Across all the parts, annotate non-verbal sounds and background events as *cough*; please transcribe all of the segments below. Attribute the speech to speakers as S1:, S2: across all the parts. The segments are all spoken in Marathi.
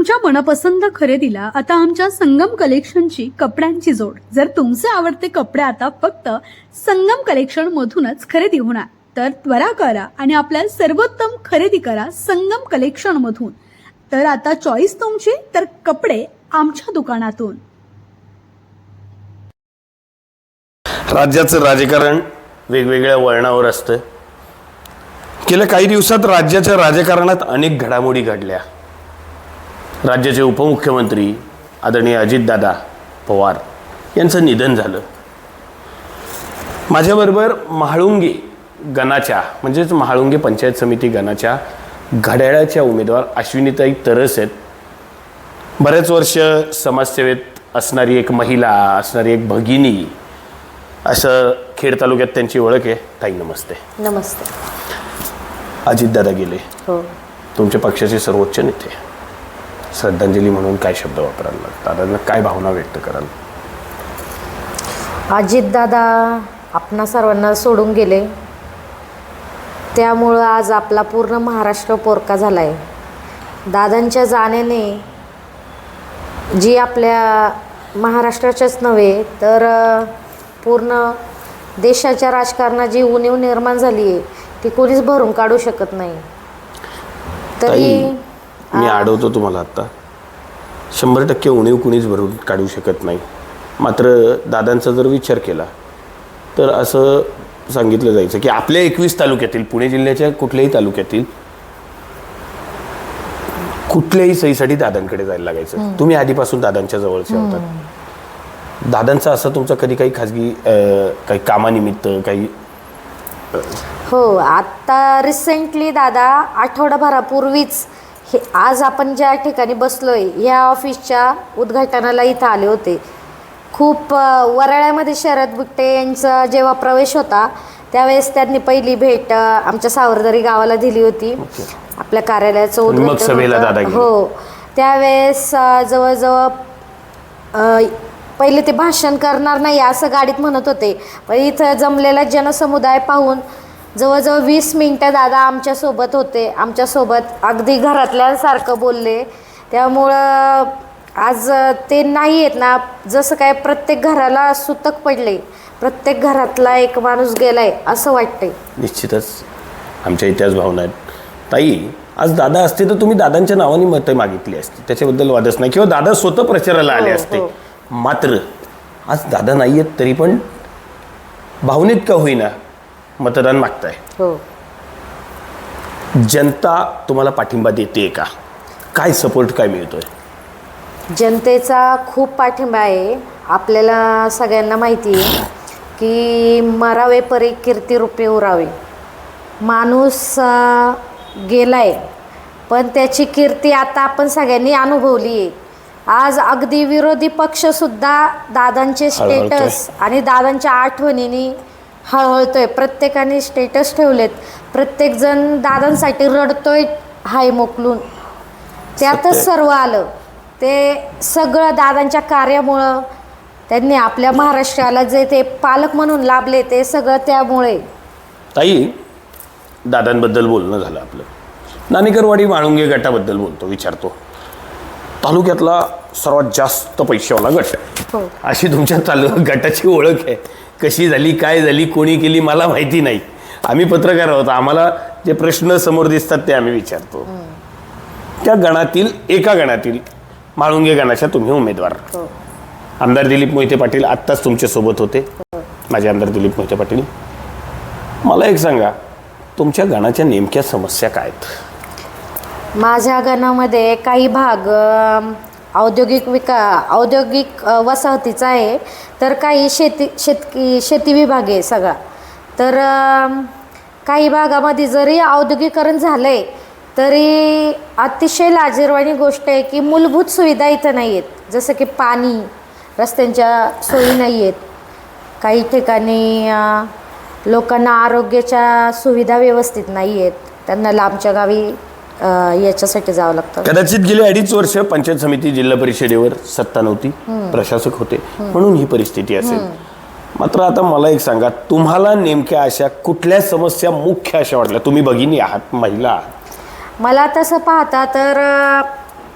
S1: तुमच्या मनपसंत खरेदीला आता आमच्या संगम कलेक्शनची कपड्यांची जोड. जर तुमचे आवडते कपडे आता फक्त संगम कलेक्शन मधूनच खरेदी होणार तर त्वरा करा आणि आपल्या सर्वोत्तम खरेदी करा संगम कलेक्शन मधून. तर आता चॉईस तुमची तर कपडे आमच्या दुकानातून.
S2: राज्याचं राजकारण वेगवेगळ्या वळणावर असतं गेल्या काही दिवसात राज्याच्या राजकारणात अनेक घडामोडी घडल्या. राज्याचे उपमुख्यमंत्री आदरणीय अजितदादा पवार यांचं निधन झालं. माझ्याबरोबर महाळुंगे गणाच्या म्हणजेच महाळुंगे पंचायत समिती गणाच्या घड्याळाच्या उमेदवार अश्विनीताई तरस आहेत. बरेच वर्ष समाजसेवेत असणारी एक महिला असणारी एक भगिनी असं खेड तालुक्यात त्यांची ओळख आहे. ताई नमस्ते.
S3: नमस्ते.
S2: अजितदादा गेले.
S3: हो.
S2: तुमच्या पक्षाचे सर्वोच्च नेते. श्रद्धांजली म्हणून काय शब्द वापराल दादांना काय भावना व्यक्त कराल?
S3: अजितदादा आपणा सर्वांना सोडून गेले. त्यामुळं आज आपला पूर्ण महाराष्ट्र पोरका झाला आहे दादांच्या जाण्याने जी आपल्या महाराष्ट्राच्याच नव्हे तर पूर्ण देशाच्या राजकारणात जी उणीव निर्माण झाली आहे ती कोणीच भरून काढू शकत नाही. तरी
S2: मी अडवतो तुम्हाला आत्ता. शंभर टक्के उणीव कुणीच भरून काढू शकत नाही. मात्र दादांचा जर विचार केला तर असं सांगितलं जायचं की आपल्या एकवीस तालुक्यातील पुणे जिल्ह्याच्या कुठल्याही तालुक्यातील कुठल्याही सहीसाठी दादांकडे जायला लागायचं. तुम्ही आधीपासून दादांच्या जवळचे होतात. दादांचा असं तुमचा कधी काही खाजगी काही कामानिमित्त काही
S3: हो आत्ता रिसेंटली दादा आठवडाभरापूर्वीच हे आज आपण ज्या ठिकाणी बसलोय या ऑफिसच्या उद्घाटनाला इथं आले होते. खूप वराळ्यामध्ये शरद बुट्टे यांचा जेव्हा प्रवेश होता त्यावेळेस त्यांनी पहिली भेट आमच्या सावरदरी गावाला दिली होती. आपल्या कार्यालयाचं उद्घाटन. हो. त्यावेळेस जवळजवळ पहिले ते भाषण करणार नाही असं गाडीत म्हणत होते. पण इथं जमलेला जनसमुदाय पाहून जवळजवळ वीस मिनटं दादा आमच्यासोबत होते. आमच्यासोबत अगदी घरातल्यासारखं बोलले. त्यामुळं आज ते नाही आहेत ना. जसं काय प्रत्येक घराला सुतक पडले. प्रत्येक घरातला एक माणूस गेलाय असं वाटतंय.
S2: निश्चितच. आमच्या इतिहास भावना आहेत. ताई आज दादा असते तर तुम्ही दादांच्या नावाने मतं मागितली असती. त्याच्याबद्दल वादच नाही. किंवा दादा स्वतः प्रचाराला आले
S3: हो,
S2: असते.
S3: हो.
S2: मात्र आज दादा नाही आहेत तरी पण भावनेत का होईना? मतदान मागताय.
S3: हो.
S2: जनता तुम्हाला पाठिंबा देते का? काय सपोर्ट काय मिळतोय?
S3: जनतेचा खूप पाठिंबा आहे. आपल्याला सगळ्यांना माहिती आहे की मरावे परी कीर्ती रूपे उरावे. माणूस अं, गेलाय पण त्याची कीर्ती आता आपण सगळ्यांनी अनुभवली आहे. आज अगदी विरोधी पक्षसुद्धा दादांचे
S2: हळहळतोय.
S3: स्टेटस आणि दादांच्या आठवणींनी हळहळतोय प्रत्येकाने स्टेटस ठेवलेत. प्रत्येकजण दादांसाठी रडतोय हाय मोकलून. त्यातच. सर्व आलं. ते सगळं दादांच्या कार्यामुळं त्यांनी आपल्या महाराष्ट्राला जे ते पालक म्हणून लाभले ते सगळं त्यामुळे.
S2: ताई दादांबद्दल बोलणं झालं आपलं. नाणेकरवाडी माळुंगे गटाबद्दल बोलतो विचारतो. तालुक्यातला सर्वात जास्त पैशावाला गट
S3: हो.
S2: अशी तुमच्या चालू गटाची ओळख आहे. कशी झाली काय झाली कोणी केली मला माहिती नाही. आम्ही पत्रकार आहोत. आम्हाला जे प्रश्न समोर दिसतात ते आम्ही विचारतो. त्या गणातील एका गणातील माळुंगे गणाच्या तुम्ही उमेदवार.
S3: हो.
S2: आमदार दिलीप मोहिते पाटील आत्ताच तुमच्यासोबत होते. माझे आमदार दिलीप मोहिते पाटील. मला एक सांगा तुमच्या गणाच्या नेमक्या समस्या काय आहेत?
S3: माझ्या गणामध्ये काही भाग औद्योगिक विका औद्योगिक वसाहतीचा आहे. तर काही शेती शेतकी शेती विभाग आहे सगळा. तर काही भागामध्ये जरी औद्योगिकरण झालं आहे तरी अतिशय लाजीरवाणी गोष्ट आहे की मूलभूत सुविधा इथं नाही आहेत. जसं की पाणी रस्त्यांच्या सोयी नाही आहेत. काही ठिकाणी लोकांना आरोग्याच्या सुविधा व्यवस्थित नाही आहेत. त्यांना लांबच्या गावी अ, याच्यासाठी जावं लागतं.
S2: कदाचित गेली अडीच वर्ष पंचायत समिती जिल्हा परिषदेवर सत्ता नव्हती प्रशासक होते म्हणून ही परिस्थिती असेल. मात्र आता मला एक सांगा तुम्हाला नेमक्या अशा कुठल्या समस्या मुख्य अशा वाटल्या? तुम्ही भगिनी आहात महिला आहात.
S3: मला तसं पाहता तर अ,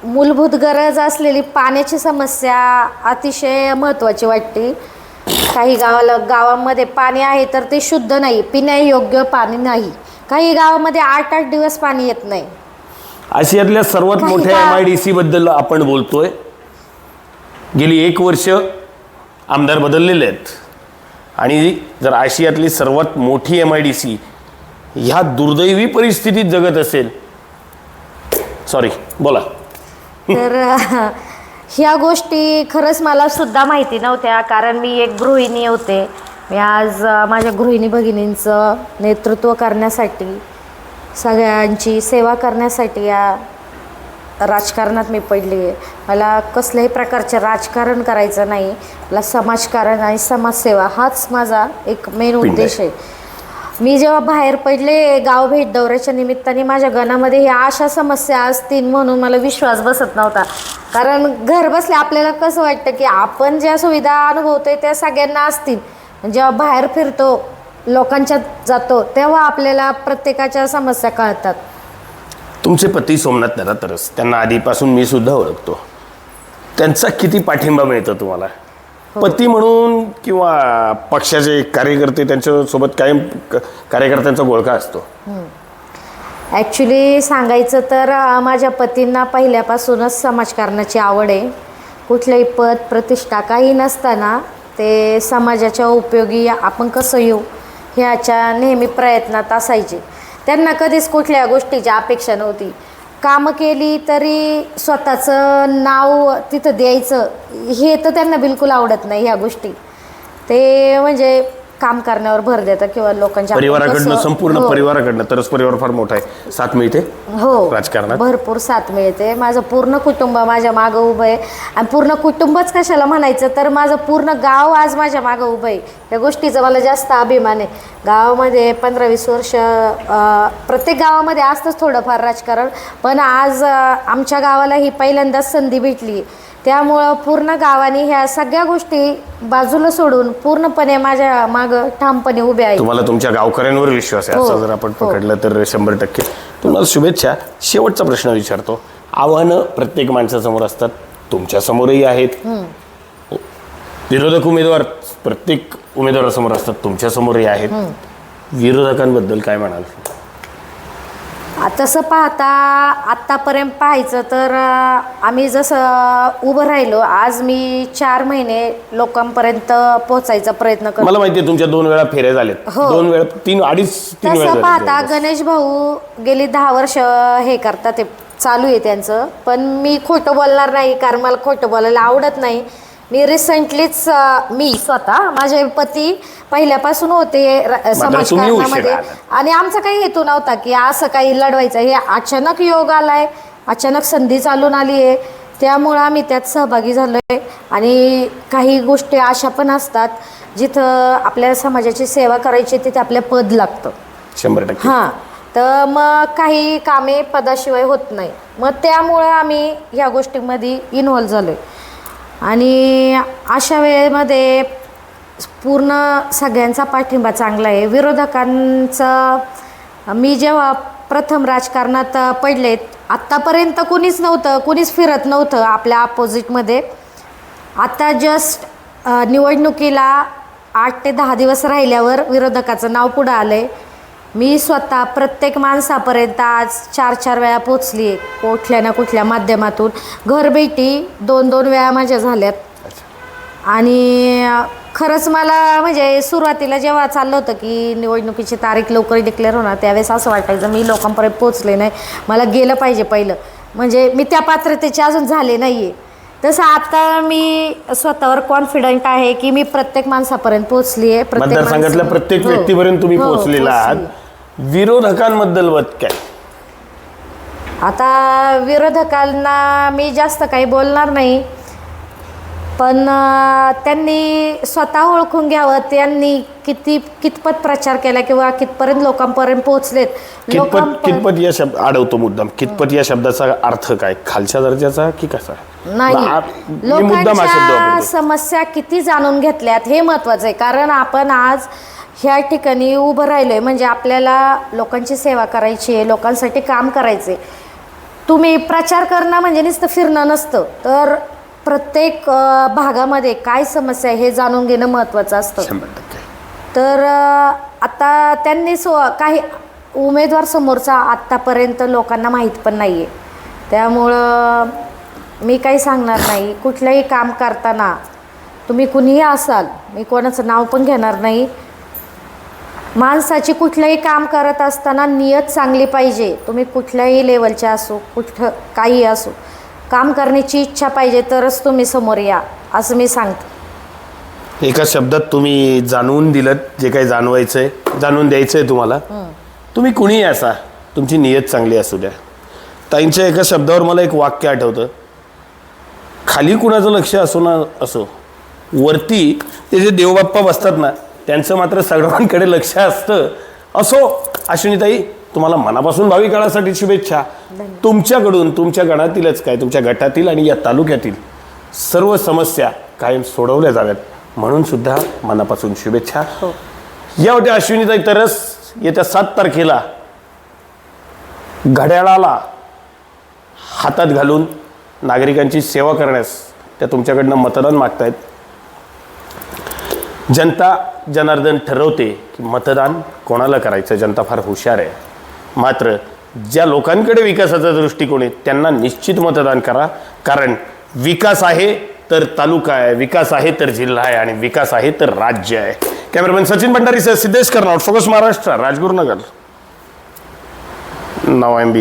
S3: मूलभूत गरज असलेली पाण्याची समस्या अतिशय महत्त्वाची वाटते. काही गावाला गावामध्ये पाणी आहे तर ते शुद्ध नाही पिण्यायोग्य पाणी नाही. काही गावामध्ये आठ आठ दिवस पाणी येत नाही.
S2: आशियातल्या सर्वात मोठ्या एम आय डी सी बद्दल आपण बोलतोय. गेली एक वर्ष आमदार बदललेले आहेत. आणि जर आशियातली सर्वात मोठी एम आय डी सी ह्या दुर्दैवी परिस्थितीत जगत असेल सॉरी बोला.
S3: तर *laughs* ह्या गोष्टी खरंच मला सुद्धा माहिती नव्हत्या कारण मी एक गृहिणी होते. मी आज माझ्या गृहिणी भगिनींचं नेतृत्व करण्यासाठी सगळ्यांची सेवा करण्यासाठी या राजकारणात मी पडली आहे. मला कसल्याही प्रकारचे राजकारण करायचं नाही. मला समाजकारण आणि समाजसेवा हाच माझा एक मेन. उद्देश आहे. मी जेव्हा बाहेर पडले गाव भेट दौऱ्याच्या निमित्ताने माझ्या गणामध्ये ह्या अशा समस्या असतील म्हणून मला विश्वास बसत नव्हता. कारण घर बसल्या आपल्याला कसं वाटतं की आपण ज्या सुविधा अनुभवतोय त्या सगळ्यांना असतील. जेव्हा बाहेर फिरतो लोकांच्यात जातो तेव्हा आपल्याला प्रत्येकाच्या समस्या कळतात.
S2: तुमचे पती सोमनाथ दादा तरस त्यांना आधीपासून मी सुद्धा ओळखतो. त्यांचा किती पाठिंबा मिळतो तुम्हाला? पती म्हणून किंवा पक्षाचे कार्यकर्ते त्यांच्यासोबत कायम क- कार्यकर्त्यांचा गोळका असतो.
S3: ॲक्च्युली सांगायचं तर अं, माझ्या पतींना पहिल्यापासूनच समाजकारणाची आवड आहे. कुठलंही पद प्रतिष्ठा काही नसताना ते समाजाच्या उपयोगी आपण कसं येऊ? ह्याच्या नेहमी प्रयत्नात असायचे. त्यांना कधीच कुठल्या गोष्टीची अपेक्षा नव्हती. कामं केली तरी स्वतःचं नाव तिथं द्यायचं हे तर त्यांना बिलकुल आवडत नाही ह्या गोष्टी. ते म्हणजे काम करण्यावर भर देतात किंवा लोकांच्या
S2: परिवाराकडनं संपूर्ण
S3: हो.
S2: परिवाराकडनं तरच परिवार फार मोठा आहे. साथ मिळते
S3: हो.
S2: राजकारणात?
S3: भरपूर साथ मिळते. माझं पूर्ण कुटुंब माझ्या मागं उभं आहे. आणि पूर्ण कुटुंबच कशाला म्हणायचं? तर माझं पूर्ण गाव आज माझ्या मागं उभं आहे. या गोष्टीचा मला जास्त अभिमान आहे. गावामध्ये पंधरा वीस वर्ष अं, प्रत्येक गावामध्ये असतंच थोडंफार राजकारण. पण आज अं, आमच्या गावाला ही पहिल्यांदाच संधी भेटली. त्यामुळं पूर्ण गावाने ह्या सगळ्या गोष्टी बाजूला सोडून पूर्णपणे माझ्या मागं ठामपणे उभे आहेत.
S2: तुम्हाला तुमच्या गावकऱ्यांवर विश्वास आहे.
S3: हो,
S2: असं जर आपण
S3: हो.
S2: पकडलं तर शंभर टक्के. तुम्हाला शुभेच्छा. शेवटचा प्रश्न विचारतो. आव्हानं प्रत्येक माणसासमोर असतात. तुमच्या समोरही आहेत. विरोधक उमेदवार प्रत्येक उमेदवारासमोर असतात. तुमच्या समोरही आहेत. विरोधकांबद्दल काय म्हणाल?
S3: तसं पाहता आत्तापर्यंत पाहायचं तर आम्ही जसं उभं राहिलो आज मी चार महिने लोकांपर्यंत पोहोचायचा प्रयत्न करतो
S2: मला माहिती आहे तुमच्या दोन वेळा फेऱ्या झाल्यात
S3: हो.
S2: दोन वेळा तीन अडीच तीन वेळा
S3: तसं पाहता. गणेश भाऊ गेली दहा वर्ष हे करतात ते चालू आहे त्यांचं पण मी खोटं बोलणार नाही कारण मला खोटं बोलायला आवडत नाही मी रिसेंटलीच मी स्वतः माझे पती पहिल्यापासून होते समाजकारणामध्ये. आणि आमचा काही हेतू नव्हता की असं काही लढवायचं. हे अचानक योग आलाय अचानक संधी चालून आली आहे. त्यामुळं आम्ही त्यात सहभागी झालो आहे आणि काही गोष्टी अशा पण असतात जिथं आपल्या समाजाची सेवा करायची तिथे आपल्या पद लागतं.
S2: शंभर टक्के.
S3: हां. तर मग काही कामे पदाशिवाय होत नाही. मग त्यामुळं आम्ही ह्या गोष्टीमध्ये इन्व्हॉल्व झालो आहे आणि अशा वेळेमध्ये पूर्ण सगळ्यांचा पाठिंबा चांगला आहे. विरोधकांचं मी जेव्हा प्रथम राजकारणात पडले आत्तापर्यंत कुणीच नव्हतं कुणीच फिरत नव्हतं आपल्या अपोजिटमध्ये आत्ता जस्ट निवडणुकीला आठ ते दहा दिवस राहिल्यावर विरोधकाचं नाव पुढं आलं आहे मी स्वतः प्रत्येक माणसापर्यंत आज चार चार वेळा पोचली आहे. कुठल्या ना कुठल्या माध्यमातून. घरभेटी दोन दोन वेळा माझ्या झाल्यात. आणि खरंच मला म्हणजे सुरुवातीला जेव्हा चाललं होतं की निवडणुकीची तारीख लवकर डिक्लेअर होणार त्यावेळेस असं वाटायचं मी लोकांपर्यंत पोचले नाही. मला गेलं पाहिजे पहिलं. म्हणजे मी त्या पात्रतेचे अजून झाले नाही आहे तसं आता मी स्वतःवर कॉन्फिडंट आहे की मी प्रत्येक माणसापर्यंत पोचली आहे. प्रत्येक
S2: मतदारसंघातल्या प्रत्येक
S3: हो.
S2: व्यक्तीपर्यंत तुम्ही
S3: हो,
S2: पोहोचलेला आहात.
S3: पोहोचली.
S2: विरोधकांबद्दल वत काय?
S3: आता विरोधकांना मी जास्त काही बोलणार नाही. पण अं, त्यांनी स्वतः ओळखून घ्यावं. त्यांनी किती कितपत प्रचार केला किंवा कितपर्यंत लोकांपर्यंत पोहोचलेत?
S2: कितपत
S3: लोकांपर्यंत
S2: कितपत या शब्द अडवतो मुद्दाम. कितपत या शब्दाचा अर्थ काय? खालच्या दर्जाचा की कसा?
S3: नाही.
S2: आ- मी मुद्दाम हा शब्द
S3: लोकांच्या
S2: वापरतो
S3: समस्या किती जाणून घेतल्यात हे महत्वाचं आहे. कारण आपण आज ह्या ठिकाणी उभं राहिलोय. म्हणजे आपल्याला लोकांची सेवा करायची आहे लोकांसाठी काम करायचे तुम्ही प्रचार करणं म्हणजे नुसतं फिरणं नसतं. तर प्रत्येक भागामध्ये काय समस्या आहे हे जाणून घेणं महत्त्वाचं असतं. तर आता त्यांनी सो काही उमेदवार समोरचा आत्तापर्यंत लोकांना माहीत पण नाही आहे त्यामुळं मी काही सांगणार नाही. कुठलंही काम करताना तुम्ही कुणीही असाल मी कोणाचं नाव पण घेणार नाही. माणसाची कुठलंही काम करत असताना नियत चांगली पाहिजे. तुम्ही कुठल्याही लेवलचे असो कुठं काही असो काम करण्याची इच्छा पाहिजे तरच तुम्ही समोर या असं मी सांगते.
S2: एका शब्दात तुम्ही जाणवून दिलं जे काही जाणवायचंय जाणून द्यायचंय तुम्हाला. तुम्ही कुणीही असा? तुमची नियत चांगली असू द्या. ताईंच्या एका शब्दावर मला एक वाक्य आठवतं. खाली कुणाचं लक्ष असो ना असो वरती ते जे देवबाप्पा बसतात ना त्यांचं मात्र सर्वांकडे लक्ष असतं. असो अश्विनीताई तुम्हाला मनापासून भावी काळासाठी शुभेच्छा. तुमच्याकडून तुमच्या गणातीलच काय तुमच्या गटातील आणि या तालुक्यातील सर्व समस्या कायम सोडवल्या जाव्यात. म्हणून सुद्धा मनापासून शुभेच्छा. या होत्या अश्विनीताई तरस येत्या सात तारखेला घड्याळाला हातात घालून नागरिकांची सेवा करण्यास त्या तुमच्याकडनं मतदान मागतायत. जनता जनार्दन ठरवते की मतदान कोणाला करायचं? जनता फार हुशार आहे. मात्र ज्या लोकांकडे विकासाचा दृष्टिकोन आहे त्यांना निश्चित मतदान करा. कारण विकास आहे तर तालुका आहे विकास आहे तर जिल्हा आहे आणि विकास आहे तर राज्य आहे. Cameraman Sachin Bhandari sir Siddhesh Karnad focus Maharashtra Rajgurunagar. नाव एम बी